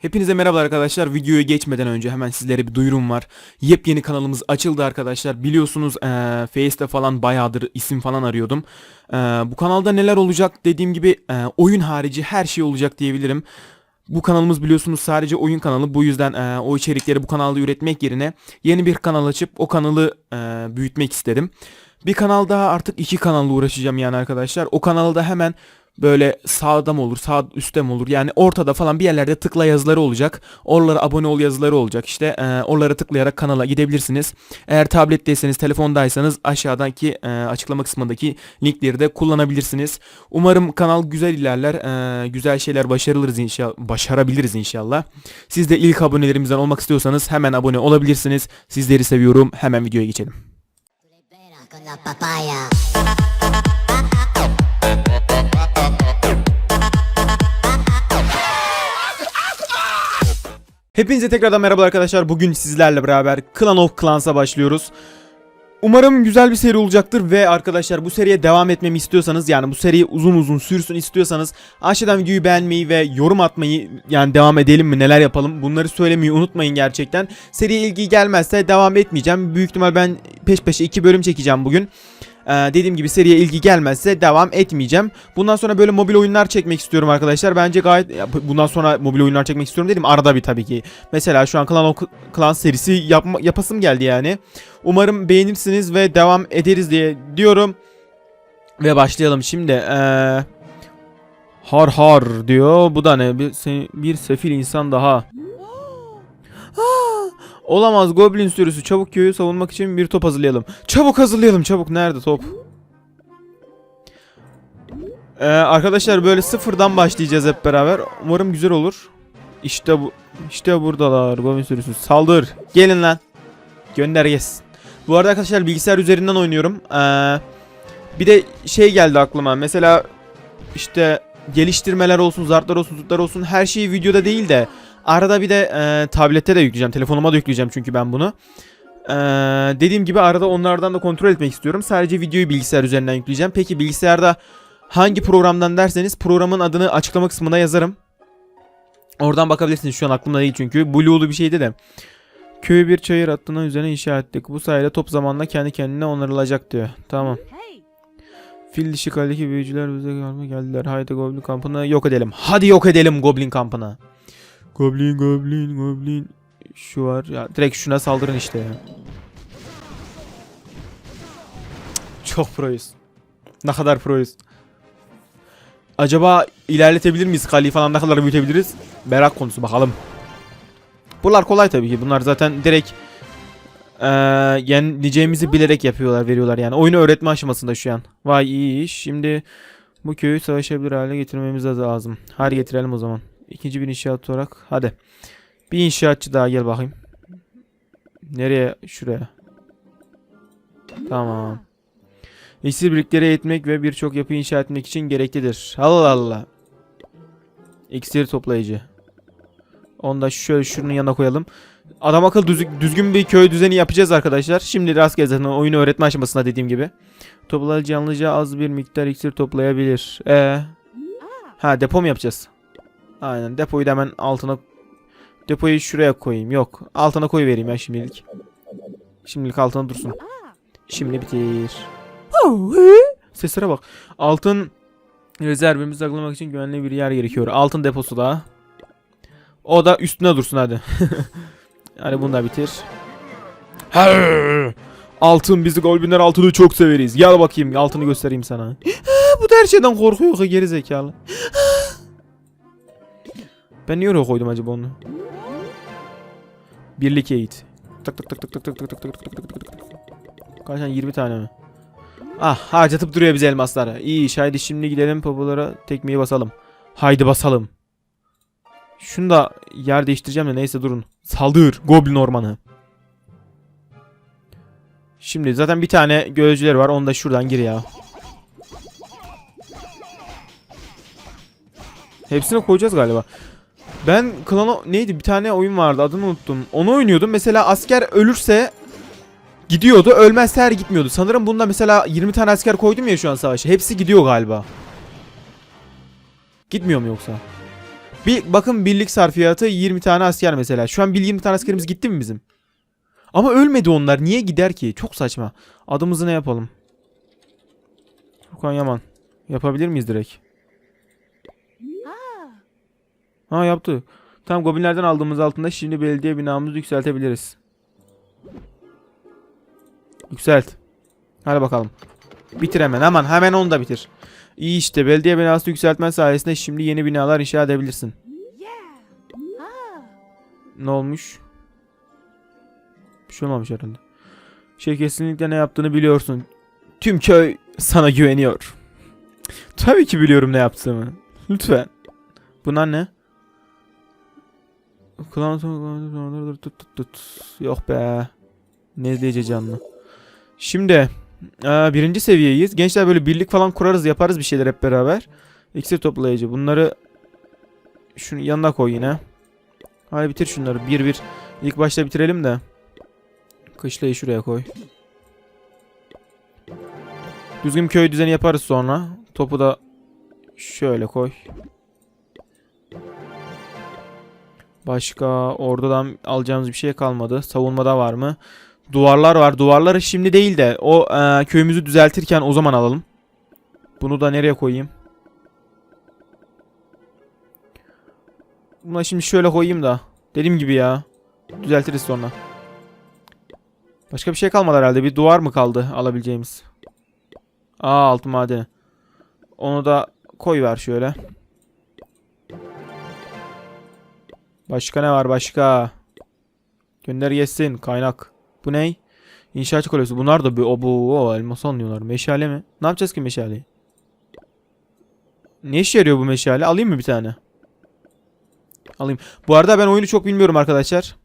Hepinize merhaba arkadaşlar. Videoya geçmeden önce hemen sizlere bir duyurum var. Yepyeni kanalımız açıldı arkadaşlar. Biliyorsunuz eee Face'te falan bayağıdır isim falan arıyordum. Eee, bu kanalda neler olacak dediğim gibi eee, oyun harici her şey olacak diyebilirim. Bu kanalımız biliyorsunuz sadece oyun kanalı. Bu yüzden eee, o içerikleri bu kanalda üretmek yerine yeni bir kanal açıp o kanalı eee, büyütmek istedim. Bir kanal daha artık iki kanalla uğraşacağım yani arkadaşlar. O kanalda hemen böyle sağda mı olur, sağ üstte mi olur? Yani ortada falan bir yerlerde tıkla yazıları olacak. Oralara abone ol yazıları olacak. İşte e, oralara tıklayarak kanala gidebilirsiniz. Eğer tabletteyseniz, telefondaysanız aşağıdaki e, açıklama kısmındaki linkleri de kullanabilirsiniz. Umarım kanal güzel ilerler. e, güzel şeyler başarılırız inşallah, başarabiliriz inşallah. Siz de ilk abonelerimizden olmak istiyorsanız hemen abone olabilirsiniz. Sizleri seviyorum. Hemen videoya geçelim. Con la papaya. Hepinize tekrardan merhaba arkadaşlar. Bugün sizlerle beraber Clan of Clans'a başlıyoruz. Umarım güzel bir seri olacaktır ve arkadaşlar bu seriye devam etmemi istiyorsanız yani bu seri uzun uzun sürsün istiyorsanız aşağıdan videoyu beğenmeyi ve yorum atmayı yani devam edelim mi neler yapalım bunları söylemeyi unutmayın gerçekten. Seriye ilgi gelmezse devam etmeyeceğim. Büyük ihtimal ben peş peşe iki bölüm çekeceğim bugün. Ee, dediğim gibi seriye ilgi gelmezse devam etmeyeceğim. Bundan sonra böyle mobil oyunlar çekmek istiyorum arkadaşlar. Bence gayet ya bu- bundan sonra mobil oyunlar çekmek istiyorum dedim. Arada bir tabii ki. Mesela şu an Clan of Clans serisi yapma, yapasım geldi yani. Umarım beğenirsiniz ve devam ederiz diye diyorum. Ve başlayalım şimdi. Ee, har har diyor. Bu da ne? Bir, bir sefil insan daha. Olamaz Goblin sürüsü. Çabuk köyü savunmak için bir top hazırlayalım. Çabuk hazırlayalım. Çabuk. Nerede top? Ee, arkadaşlar böyle sıfırdan başlayacağız hep beraber. Umarım güzel olur. İşte bu. İşte buradalar. Goblin sürüsü. Saldır. Gelin lan. Gönder yes. Bu arada arkadaşlar bilgisayar üzerinden oynuyorum. Ee, bir de şey geldi aklıma. Mesela işte geliştirmeler olsun, zartlar olsun, tutlar olsun her şeyi videoda değil de arada bir de e, tablette de yükleyeceğim. Telefonuma da yükleyeceğim çünkü ben bunu. Ee, dediğim gibi arada onlardan da kontrol etmek istiyorum. Sadece videoyu bilgisayar üzerinden yükleyeceğim. Peki bilgisayarda hangi programdan derseniz programın adını açıklama kısmına yazarım. Oradan bakabilirsiniz. Şu an aklımda değil çünkü. Blue'lu bir şeydi de. Köyü bir çayır hattının üzerine inşa ettik. Bu sayede top zamanla kendi kendine onarılacak diyor. Tamam. Fil dişi kaledeki büyücüler bize geldiler. Haydi Goblin kampını yok edelim. Hadi yok edelim Goblin kampını. Goblin Goblin Goblin. Şu var. Ya direkt şuna saldırın işte ya. Çok proyuz. Ne kadar proyuz. Acaba ilerletebilir miyiz? Kaleyi falan ne kadar büyütebiliriz? Merak konusu bakalım. Bunlar kolay tabii ki. Bunlar zaten direkt eee yenileceğimizi bilerek yapıyorlar, veriyorlar yani. Oyunu öğretme aşamasında şu an. Vay iyi iş. Şimdi bu köyü savaşabilir hale getirmemiz lazım. Hadi getirelim o zaman. İkinci bir inşaat olarak. Hadi. Bir inşaatçı daha gel bakayım. Nereye? Şuraya. Tamam. İksir birlikleri eğitmek ve birçok yapı inşa etmek için gereklidir. Allah Allah. İksir toplayıcı. Onu da şöyle şunun yanına koyalım. Adam akıl düz- düzgün bir köy düzeni yapacağız arkadaşlar. Şimdi rastgele zaten oyunu öğretme aşamasında dediğim gibi. Toplayıcı yalnızca az bir miktar iksir toplayabilir. Ee, ha depo mu yapacağız? Aynen depoyu da hemen altına depoyu şuraya koyayım. Yok altına koy vereyim ya şimdilik. Şimdilik altına dursun. Şimdi bitir. Seslere bak. Altın rezervimizi saklamak için güvenli bir yer gerekiyor. Altın deposu da. O da üstüne dursun hadi. hadi bunu da bitir. Altın bizi golbinler altını çok severiz. Gel bakayım altını göstereyim sana. Bu da her şeyden korkuyor geri zekalı. Ben niye oraya koydum acaba onu? Birlik eğit. Tık tık tık tık tık tık tık tık tık tık tık tık tık. Kaç tane 20 tane mi? Ah harcatıp duruyor bize elmasları. İyi iş haydi şimdi gidelim pabulara tekmeyi basalım. Haydi basalım. Şunu da yer değiştireceğim de neyse durun. Saldır Goblin ormanı. Şimdi zaten bir tane gözcüler var. Onu da şuradan gir ya. Hepsine koyacağız galiba. Ben klano neydi bir tane oyun vardı adını unuttum. Onu oynuyordum. Mesela asker ölürse gidiyordu. Ölmezse her gitmiyordu. Sanırım bunda mesela 20 tane asker koydum ya şu an savaşa. Hepsi gidiyor galiba. Gitmiyor mu yoksa? Bir bakın birlik sarfiyatı 20 tane asker mesela. Şu an bir 20 tane askerimiz gitti mi bizim? Ama ölmedi onlar. Niye gider ki? Çok saçma. Adımızı ne yapalım? Furkan Yaman. Yapabilir miyiz direkt? Ha yaptı. Tamam goblinlerden aldığımız altında şimdi belediye binamızı yükseltebiliriz. Yükselt. Hadi bakalım. Bitir hemen hemen hemen onu da bitir. İyi işte belediye binası yükseltmen sayesinde şimdi yeni binalar inşa edebilirsin. Ne olmuş? Bir şey olmamış herhalde. Şey kesinlikle ne yaptığını biliyorsun. Tüm köy sana güveniyor. Tabii ki biliyorum ne yaptığımı. Lütfen. Bunlar ne? Klan tut tut tut. Yok be. Ne diyece canlı. Şimdi eee, birinci seviyeyiz. Gençler böyle birlik falan kurarız yaparız bir şeyler hep beraber. İksir toplayıcı. Bunları şunu yanına koy yine. Hadi bitir şunları. Bir bir. İlk başta bitirelim de. Kışlayı şuraya koy. Düzgün köy düzeni yaparız sonra. Topu da şöyle koy. Başka oradan alacağımız bir şey kalmadı. Savunmada var mı? Duvarlar var. Duvarları şimdi değil de o e, köyümüzü düzeltirken o zaman alalım. Bunu da nereye koyayım? Buna şimdi şöyle koyayım da. Dediğim gibi ya. Düzeltiriz sonra. Başka bir şey kalmadı herhalde. Bir duvar mı kaldı alabileceğimiz? Aa altın madeni. Onu da koy ver şöyle. Başka ne var başka? Gönder geçsin kaynak. Bu ney? İnşaatçı kolesi. Bunlar da bir o bu o elmas anlıyorlar. Meşale mi? Ne yapacağız ki meşaleyi? Ne işe yarıyor bu meşale? Alayım mı bir tane? Alayım. Bu arada ben oyunu çok bilmiyorum arkadaşlar.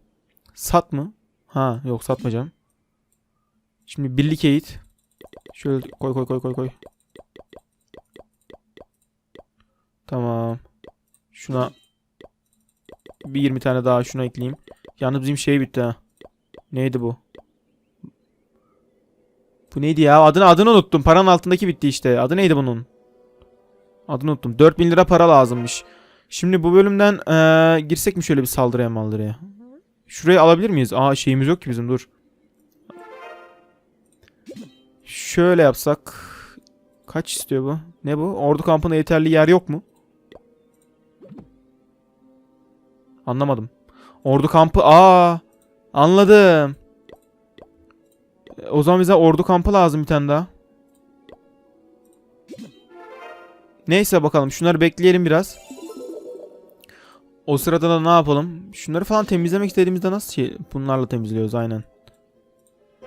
Sat mı? Ha yok satmayacağım. Şimdi birlik eğit. Şöyle koy koy koy koy koy. Tamam. Şuna bir 20 tane daha şuna ekleyeyim. Yalnız bizim şey bitti ha. Neydi bu? Bu neydi ya? Adını adını unuttum. Paranın altındaki bitti işte. Adı neydi bunun? Adını unuttum. 4000 lira para lazımmış. Şimdi bu bölümden eee, girsek mi şöyle bir saldırıya maldırıya? Şurayı alabilir miyiz? Aa şeyimiz yok ki bizim dur. Şöyle yapsak. Kaç istiyor bu? Ne bu? Ordu kampına yeterli yer yok mu? Anlamadım. Ordu kampı. Aa! Anladım. O zaman bize ordu kampı lazım bir tane daha. Neyse bakalım. Şunları bekleyelim biraz. O sırada da ne yapalım? Şunları falan temizlemek istediğimizde nasıl şey? Bunlarla temizliyoruz aynen.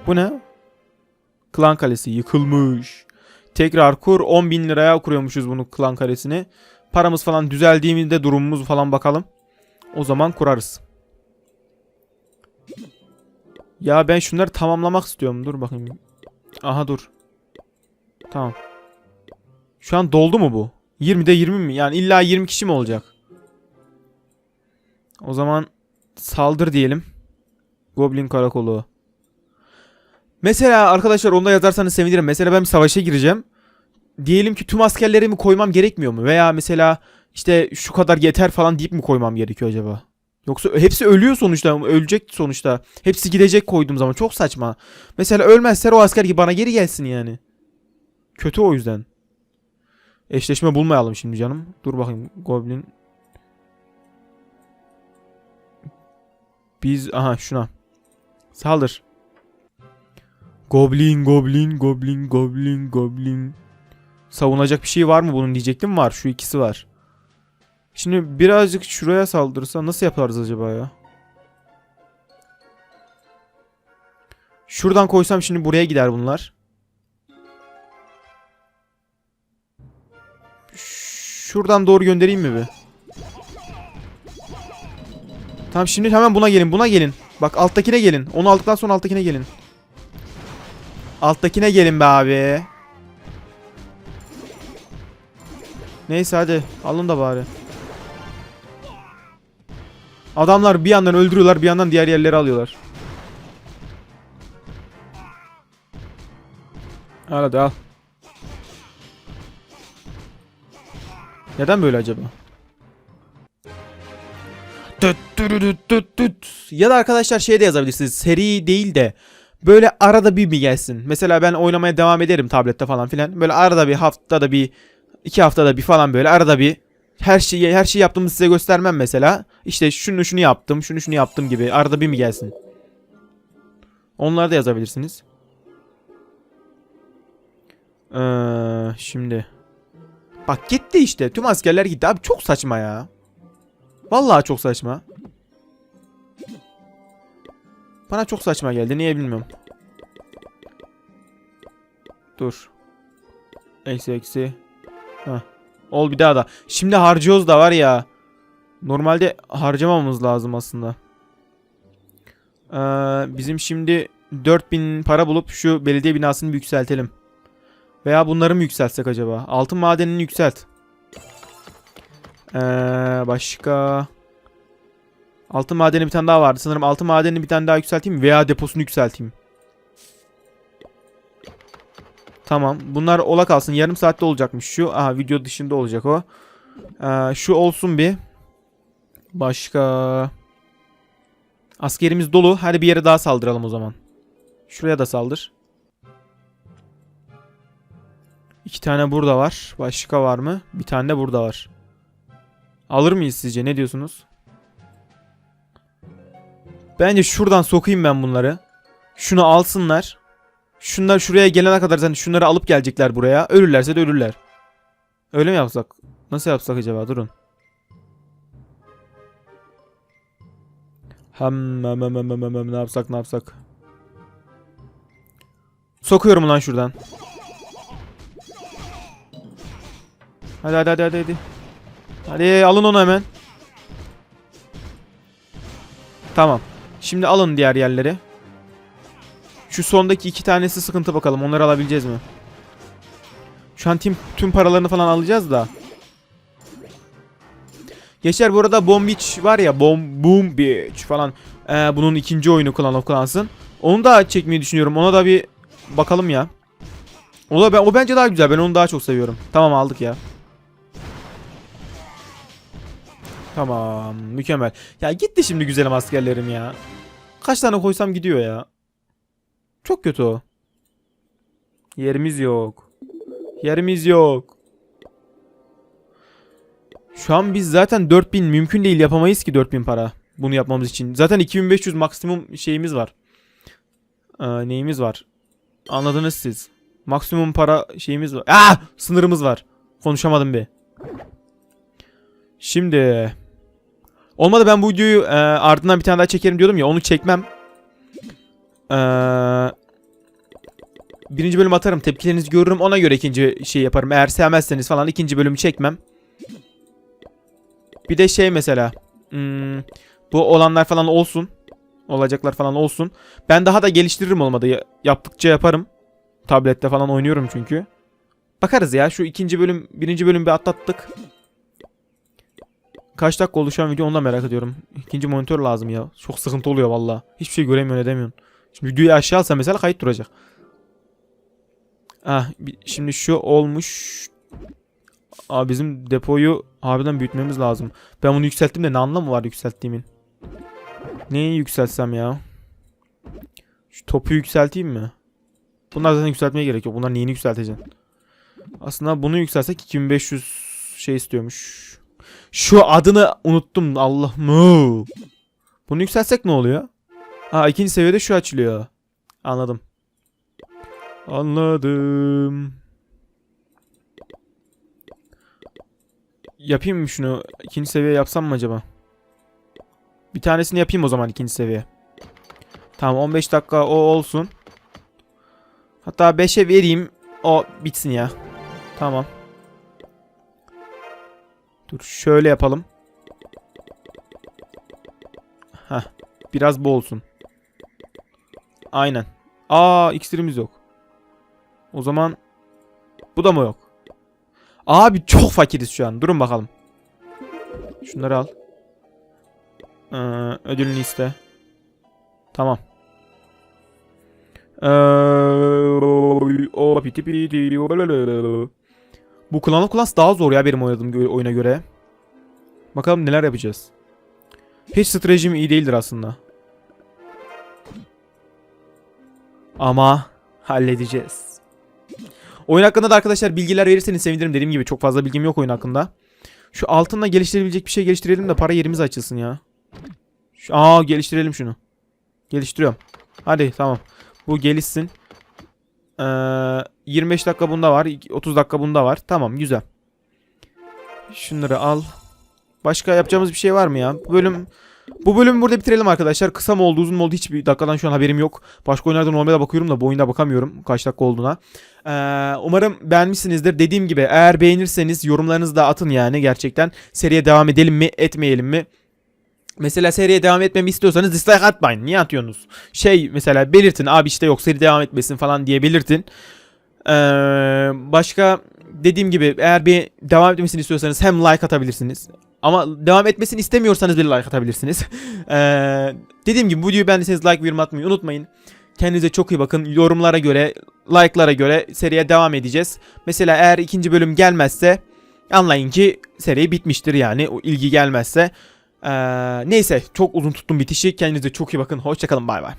Bu ne? Klan kalesi yıkılmış. Tekrar kur 10 bin liraya kuruyormuşuz bunu klan kalesini. Paramız falan düzeldiğimizde durumumuz falan bakalım. O zaman kurarız. Ya ben şunları tamamlamak istiyorum. Dur bakayım. Aha dur. Tamam. Şu an doldu mu bu? 20'de 20 mi? Yani illa 20 kişi mi olacak? O zaman saldır diyelim. Goblin karakolu. Mesela arkadaşlar onu da yazarsanız sevinirim. Mesela ben bir savaşa gireceğim. Diyelim ki tüm askerlerimi koymam gerekmiyor mu? Veya mesela işte şu kadar yeter falan deyip mi koymam gerekiyor acaba? Yoksa hepsi ölüyor sonuçta. Ölecek sonuçta. Hepsi gidecek koyduğum zaman. Çok saçma. Mesela ölmezse o asker ki bana geri gelsin yani. Kötü o yüzden. Eşleşme bulmayalım şimdi canım. Dur bakayım. Goblin. Biz aha şuna. Saldır. Goblin, goblin, goblin, goblin, goblin. Savunacak bir şey var mı bunun diyecektim. Var. Şu ikisi var. Şimdi birazcık şuraya saldırırsa nasıl yaparız acaba ya? Şuradan koysam şimdi buraya gider bunlar. Şuradan doğru göndereyim mi bir? Tamam şimdi hemen buna gelin. Buna gelin. Bak alttakine gelin. Onu aldıktan sonra alttakine gelin. Alttakine gelin be abi. Neyse hadi. Alın da bari. Adamlar bir yandan öldürüyorlar bir yandan diğer yerleri alıyorlar. Al hadi al. Neden böyle acaba? Tüt tüt tüt tüt. Ya da arkadaşlar şey de yazabilirsiniz. Seri değil de böyle arada bir mi gelsin. Mesela ben oynamaya devam ederim tablette falan filan. Böyle arada bir haftada bir iki haftada bir falan böyle arada bir her şeyi her şeyi yaptığımı size göstermem mesela. İşte şunu şunu yaptım, şunu şunu yaptım gibi arada bir mi gelsin. Onları da yazabilirsiniz. Ee, şimdi Bak gitti işte. Tüm askerler gitti. Abi çok saçma ya. Vallahi çok saçma. Bana çok saçma geldi. Niye bilmiyorum. Dur. Eksi eksi. Heh. Ol bir daha da. Şimdi harcıyoruz da var ya. Normalde harcamamamız lazım aslında. Ee, bizim şimdi 4000 para bulup şu belediye binasını yükseltelim. Veya bunları mı yükseltsek acaba? Altın madenini yükselt. Ee, başka... Altın madeni bir tane daha vardı. Sanırım altın madenini bir tane daha yükselteyim? Veya deposunu yükselteyim. Tamam. Bunlar ola kalsın. Yarım saatte olacakmış şu. Aha video dışında olacak o. Ee, şu olsun bir. Başka... Askerimiz dolu. Hadi bir yere daha saldıralım o zaman. Şuraya da saldır. İki tane burada var. Başka var mı? Bir tane de burada var. Alır mıyız sizce? Ne diyorsunuz? Bence şuradan sokayım ben bunları. Şunu alsınlar. Şunlar şuraya gelene kadar zaten şunları alıp gelecekler buraya. Ölürlerse de ölürler. Öyle mi yapsak? Nasıl yapsak acaba? Durun. Hem, hem, hem, hem, hem, hem, ne yapsak ne yapsak. Sokuyorum lan şuradan. Hadi hadi hadi hadi hadi. Alın onu hemen. Tamam. Şimdi alın diğer yerleri. Şu sondaki iki tanesi sıkıntı bakalım. Onları alabileceğiz mi? Şu an tüm, tüm paralarını falan alacağız da. Geçer bu arada Bomb Beach var ya Bomb Boom Beach falan. Ee, bunun ikinci oyunu kullan kullansın. Onu da çekmeyi düşünüyorum. Ona da bir bakalım ya. O da o bence daha güzel. Ben onu daha çok seviyorum. Tamam aldık ya. Tamam mükemmel. Ya gitti şimdi güzelim askerlerim ya. Kaç tane koysam gidiyor ya. Çok kötü o. Yerimiz yok. Yerimiz yok. Şu an biz zaten 4000 mümkün değil yapamayız ki 4000 para. Bunu yapmamız için. Zaten 2500 maksimum şeyimiz var. Ee, neyimiz var? Anladınız siz. Maksimum para şeyimiz var. Ah! Sınırımız var. Konuşamadım bir. Şimdi Olmadı ben bu videoyu e, ardından bir tane daha çekerim diyordum ya onu çekmem. Eee birinci bölüm atarım tepkilerinizi görürüm ona göre ikinci şey yaparım. Eğer sevmezseniz falan ikinci bölümü çekmem. Bir de şey mesela hmm, bu olanlar falan olsun. Olacaklar falan olsun. Ben daha da geliştiririm olmadı. Ya- Yaptıkça yaparım. Tablette falan oynuyorum çünkü. Bakarız ya şu ikinci bölüm birinci bölüm bir atlattık. Kaç dakika oluşan video onu da merak ediyorum. İkinci monitör lazım ya. Çok sıkıntı oluyor valla. Hiçbir şey göremiyorsun edemiyorsun. Şimdi videoyu aşağı alsam mesela kayıt duracak. Ah, şimdi şu olmuş. Aa, bizim depoyu harbiden büyütmemiz lazım. Ben bunu yükselttim de ne anlamı var yükselttiğimin? Neyi yükseltsem ya? Şu topu yükselteyim mi? Bunlar zaten yükseltmeye gerek yok. Bunlar neyini yükselteceksin? Aslında bunu yükselsek 2500 şey istiyormuş. Şu adını unuttum Allah mı? Bunu yükseltsek ne oluyor? Aa ikinci seviyede şu açılıyor. Anladım. Anladım. Yapayım mı şunu? İkinci seviye yapsam mı acaba? Bir tanesini yapayım o zaman ikinci seviye. Tamam 15 dakika o olsun. Hatta 5'e vereyim. O bitsin ya. Tamam. Dur şöyle yapalım. Heh. Biraz bu olsun. Aynen. Aa iksirimiz yok. O zaman bu da mı yok? Abi çok fakiriz şu an. Durun bakalım. Şunları al. Ee, ödülünü iste. Tamam. Ee. Bu Clan of Clans daha zor ya benim oynadığım oyuna göre. Bakalım neler yapacağız. Hiç stratejim iyi değildir aslında. Ama halledeceğiz. Oyun hakkında da arkadaşlar bilgiler verirseniz sevinirim. Dediğim gibi çok fazla bilgim yok oyun hakkında. Şu altınla geliştirebilecek bir şey geliştirelim de para yerimiz açılsın ya. Şu, aa geliştirelim şunu. Geliştiriyorum. Hadi tamam. Bu gelişsin. Ee, 25 dakika bunda var. 30 dakika bunda var. Tamam güzel. Şunları al. Başka yapacağımız bir şey var mı ya? Bu bölüm bu bölümü burada bitirelim arkadaşlar. Kısa mı oldu uzun mu oldu hiçbir dakikadan şu an haberim yok. Başka oyunlarda normalde bakıyorum da bu oyunda bakamıyorum kaç dakika olduğuna. Ee, umarım beğenmişsinizdir. Dediğim gibi eğer beğenirseniz yorumlarınızı da atın yani gerçekten. Seriye devam edelim mi etmeyelim mi? Mesela seriye devam etmemi istiyorsanız dislike atmayın. Niye atıyorsunuz? Şey mesela belirtin abi işte yok seri devam etmesin falan diye belirtin. Ee, başka dediğim gibi eğer bir devam etmesini istiyorsanız hem like atabilirsiniz. Ama devam etmesini istemiyorsanız bir like atabilirsiniz. Ee, dediğim gibi bu videoyu beğendiyseniz like ve yorum atmayı unutmayın. Kendinize çok iyi bakın. Yorumlara göre, like'lara göre seriye devam edeceğiz. Mesela eğer ikinci bölüm gelmezse anlayın ki seri bitmiştir yani. O ilgi gelmezse. Ee, neyse çok uzun tuttum bitişi. Kendinize çok iyi bakın. Hoşçakalın bay bay.